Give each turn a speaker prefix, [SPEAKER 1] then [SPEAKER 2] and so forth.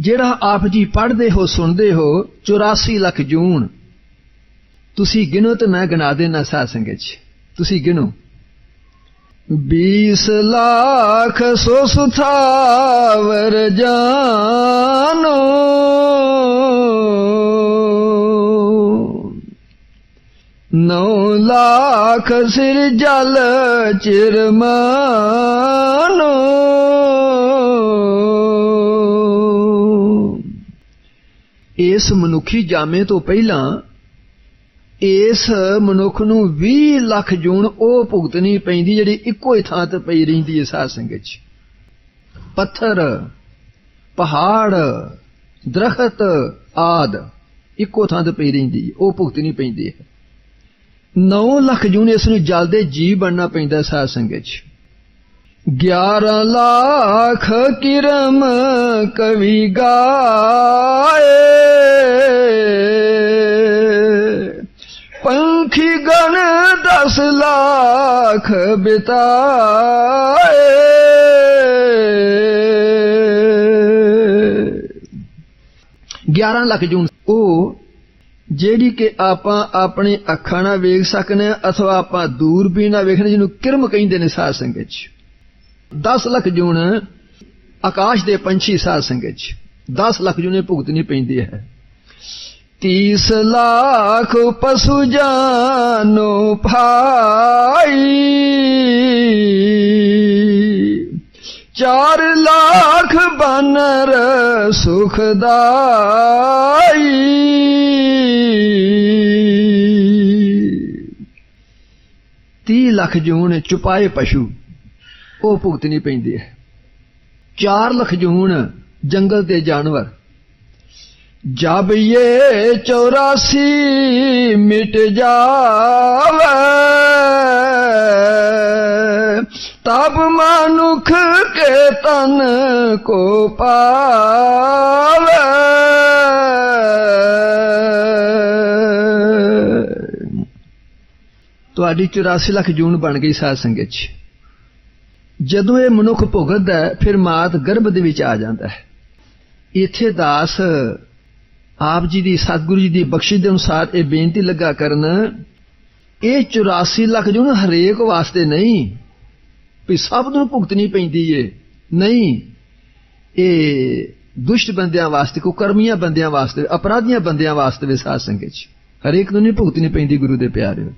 [SPEAKER 1] ਜਿਹੜਾ ਆਪ ਜੀ ਪੜ੍ਹਦੇ ਹੋ, ਸੁਣਦੇ ਹੋ 84 ਲੱਖ ਜੂਨ। ਤੁਸੀਂ ਗਿਣੋ ਤੇ ਮੈਂ ਗਿਣਾ ਦੇਣਾ ਸਾਧ ਸੰਗਤ ਚ। ਤੁਸੀਂ ਗਿਣੋ। 20 ਲੱਖ ਸੋ ਸੁਥਾਵਰ ਜਾਨੋ। ਨੌ ਲੱਖ ਸਿਰ ਜਲ ਚਿਰ ਇਸ ਮਨੁੱਖੀ ਜਾਮੇ ਤੋਂ ਪਹਿਲਾਂ ਇਸ ਮਨੁੱਖ ਨੂੰ 20 ਲੱਖ ਜੂਨ ਉਹ ਭੁਗਤਣੀ ਪੈਂਦੀ ਜਿਹੜੀ ਇੱਕੋ ਹੀ ਥਾਂ ਤੇ ਪਈ ਰਹਿੰਦੀ ਹੈ ਸਾਧ ਸੰਗਤ 'ਚ। ਪੱਥਰ, ਪਹਾੜ, ਦਰਖਤ ਆਦ ਇੱਕੋ ਥਾਂ ਤੇ ਪਈ ਰਹਿੰਦੀ ਹੈ, ਉਹ ਭੁਗਤਣੀ ਪੈਂਦੀ ਹੈ। 9 ਲੱਖ ਜੂਨ ਇਸ ਨੂੰ ਜਲਦੇ ਜੀ ਬਣਨਾ ਪੈਂਦਾ ਸਾਧ ਸੰਗਤ 'ਚ। 11 ਲੱਖ ਕਿਰਮ ਕਵੀ ਗਾਏ। ਪੰਖੀ ਗਣ 10 ਲੱਖ ਬਿਤਾਏ। ਗਿਆਰਾਂ ਲੱਖ ਜੂਨ। ਉਹ ਜਿਹੜੀ ਕਿ ਆਪਾਂ ਆਪਣੇ ਅੱਖਾਂ ਨਾਲ ਵੇਖ ਸਕਨੇ ਹਾਂ ਅਥਵਾ ਆਪਾਂ ਦੂਰਬੀਨ ਨਾਲ ਵੇਖਣੇ ਜਿਹਨੂੰ ਕਿਰਮ ਕਹਿੰਦੇ ਨੇ ਸਾਧ ਸੰਗਤ 'ਚ। 10 ਲੱਖ ਜੂਨ ਆਕਾਸ਼ ਦੇ ਪੰਛੀ ਸਾਧ ਸੰਗਤ 'ਚ। 10 ਲੱਖ ਜੂਨੇ ਭੁਗਤਣੀ ਪੈਂਦੀ ਹੈ। 30 ਲੱਖ ਪਸ਼ੂ ਜਾਨੋ ਭਾਈ। 4 ਲੱਖ ਬਨਰ ਸੁਖਦਾਈ। 30 ਲੱਖ ਜੂਨ ਚੁਪਾਏ ਪਸ਼ੂ। ਉਹ ਭੁਗਤਣੀ ਪੈਂਦੀ ਹੈ। 4 ਲੱਖ ਜੂਨ, ਜੰਗਲ ਦੇ ਜਾਨਵਰ। ਜਬ ਇਹ 84 ਮਿਟ ਜਾਵੇ। ਤਬ ਮਨੁਖ ਕੇ ਤਨ ਕੋ ਪਾਵੇ। ਤੁਹਾਡੀ 84 ਲੱਖ ਜੂਨ ਬਣ ਗਈ ਸਾਧ ਸੰਗਤ ਚ। ਜਦੋਂ ਇਹ ਮਨੁੱਖ ਭੁਗਤਦਾ ਫਿਰ ਮਾਤ ਗਰਭ ਦੇ ਵਿੱਚ ਆ ਜਾਂਦਾ ਹੈ। ਇੱਥੇ ਦਾਸ ਆਪ ਜੀ ਦੀ, ਸਤਿਗੁਰੂ ਜੀ ਦੀ ਬਖਸ਼ਿਸ਼ ਦੇ ਅਨੁਸਾਰ ਇਹ ਬੇਨਤੀ ਲੱਗਾ ਕਰਨ, ਇਹ 84 ਲੱਖ ਜੂਨ ਹਰੇਕ ਵਾਸਤੇ ਨਹੀਂ, ਵੀ ਸਭ ਨੂੰ ਭੁਗਤਣੀ ਪੈਂਦੀ ਏ। ਨਹੀਂ, ਇਹ ਦੁਸ਼ਟ ਬੰਦਿਆਂ ਵਾਸਤੇ, ਕੁਕਰਮੀਆਂ ਬੰਦਿਆਂ ਵਾਸਤੇ, ਅਪਰਾਧੀਆਂ ਬੰਦਿਆਂ ਵਾਸਤੇ ਵੀ ਸਾਧ ਸੰਗਤ ਚ। ਹਰੇਕ ਨੂੰ ਨਹੀਂ ਭੁਗਤਣੀ ਪੈਂਦੀ ਗੁਰੂ ਦੇ ਪਿਆਰਿਓ